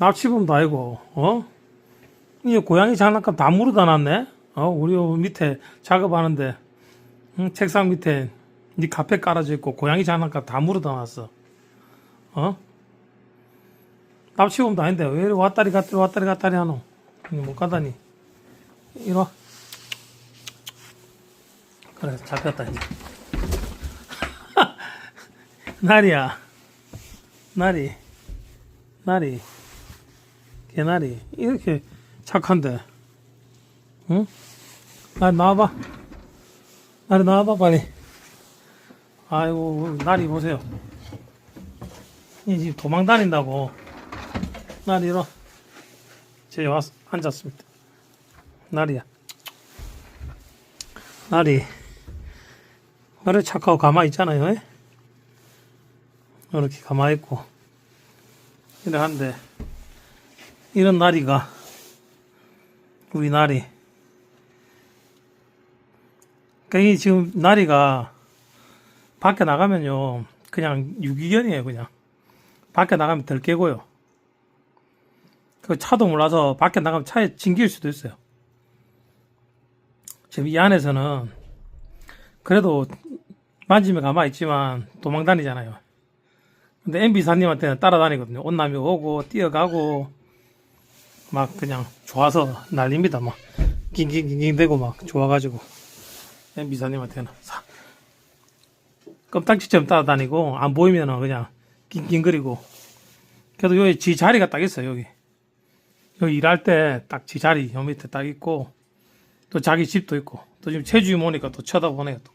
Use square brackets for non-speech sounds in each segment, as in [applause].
납치범도 아니고, 어? 이제 고양이 장난감 다 물어다 놨네? 어? 우리 요 밑에 작업하는데, 응? 책상 밑에 네 카페 깔아져 있고, 고양이 장난감 다 물어다 놨어. 어? 납치범도 아닌데, 왜 이리 왔다리 갔다리 왔다리 갔다리 하노? 못 가다니. 이리 와. 그래, 잡혔다, 이제. [laughs] 나리야. 나리. 나리. 개나리. 이렇게 착한데. 응? 나리 나와봐. 나리 나와봐, 빨리. 아이고, 나리 보세요. 이 지금 도망 다닌다고. 나리 이리 와. 제 와서 앉았습니다. 나리야. 나리. 나리 착하고 가만히 있잖아요. 에? 이렇게 가만히 있고. 이래 한데, 이런 나리가, 우리 나리. 그러니까 이 지금 나리가 밖에 나가면요, 그냥 유기견이에요, 그냥. 밖에 나가면 덜 깨고요. 그 차도 몰라서 밖에 나가면 차에 징길 수도 있어요. 지금 이 안에서는 그래도 만지면 가만히 있지만 도망 다니잖아요. 근데 MB사님한테는 따라다니거든요. 온남이 오고, 뛰어가고, 막 그냥 좋아서 난립니다. 막, 낑낑낑낑 대고 막 좋아가지고. MB사님한테는. 사. 껌딱지처럼 따라다니고, 안 보이면은 그냥 낑낑거리고. 그래도 여기 지 자리가 딱 있어요, 여기. 여기 일할 때 딱 지 자리, 요 밑에 딱 있고, 또 자기 집도 있고, 또 지금 체주임 오니까 또 쳐다보네요, 또.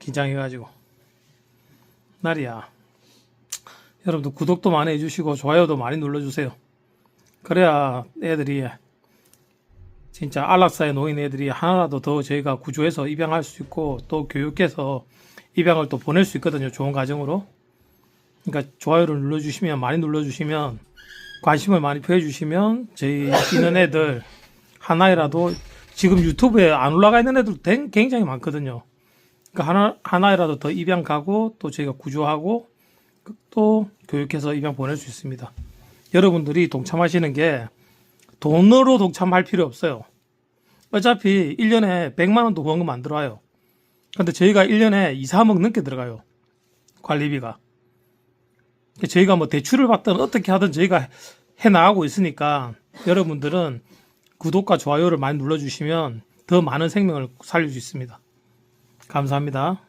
긴장해가지고. 날이야. 여러분들 구독도 많이 해주시고 좋아요도 많이 눌러주세요. 그래야 애들이 진짜 안락사에 놓인 애들이 하나라도 더 저희가 구조해서 입양할 수 있고 또 교육해서 입양을 또 보낼 수 있거든요. 좋은 가정으로. 그러니까 좋아요를 눌러주시면 많이 눌러주시면 관심을 많이 표해주시면 저희 있는 애들 하나이라도 지금 유튜브에 안 올라가 있는 애들 굉장히 많거든요. 그러니까 하나 하나이라도 더 입양 가고 또 저희가 구조하고 또 교육해서 입양 보낼 수 있습니다. 여러분들이 동참하시는 게 돈으로 동참할 필요 없어요. 어차피 1년에 100만 원도 원금 안 들어와요. 근데 저희가 1년에 2, 3억 넘게 들어가요. 관리비가. 저희가 뭐 대출을 받든 어떻게 하든 저희가 해 나가고 있으니까 여러분들은 구독과 좋아요를 많이 눌러주시면 더 많은 생명을 살릴 수 있습니다. 감사합니다.